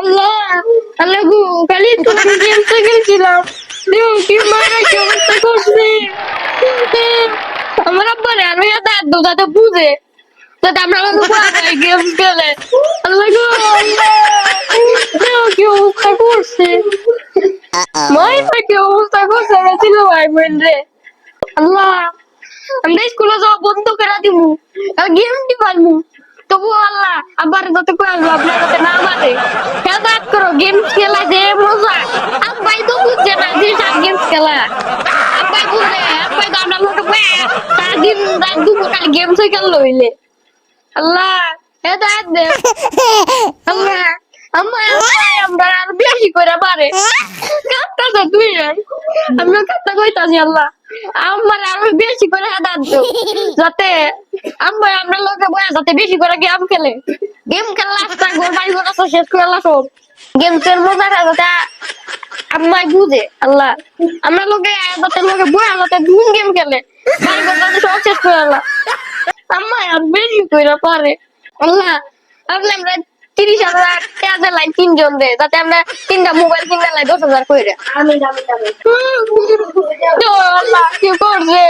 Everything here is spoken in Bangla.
আল্লাহ আল্লাহ গো, খালি তো গেম তো খেলছিলাম দেও কি মারা কি অবস্থা করছে। আমার আব্বারে আর হইয়া দাঁত দো যাতে বুঝে, যাতে আমরা লোক গেম খেলে আল্লাহ গো আল্লাহ কি অবস্থা করছে। মাই কি অবস্থা করছে, আমরা ছিল ভাই বোন রে। আল্লাহ, আমরা স্কুলে যাওয়া বন্ধ করে দিমু গেম দি পারমু। তবু আল্লাহ, আবার যাতে করে আপনার যাতে না মারে হেদাত করো গেম খেলা যে মজা আব্বাই তো বুঝছে না যে সব গেম খেলা আব্বাই বুঝে আমরা লোকে রাত দুপুর খেললো আল্লাহ আল্লাহ আমরা আমরা আল্লাহ আমার যাতে আম্মা আমরা লোকে বয়া যাতে বেশি করে গেম খেলে গেম খেলা আসতা গোল বাড়ি গোটা শেষ করে আল্লাহ সব গেম খেল মজাটা যাতে আম্মাই বুঝে, আল্লাহ। আমরা লোকে আয়াতের লোকে বই যাতে দুন গেম খেলে। সব শেষ করে আল্লাহ। আম্মা, আর বেশি করে পারে। আল্লাহ আপনি আমরা তিরিশ হাজার টাকা দিলাই তিনজন দে তাতে আমরা তিনটা মোবাইল কিনতে লাই দশ হাজার করে আমি আমি আমি আল্লাহ, কি করছে?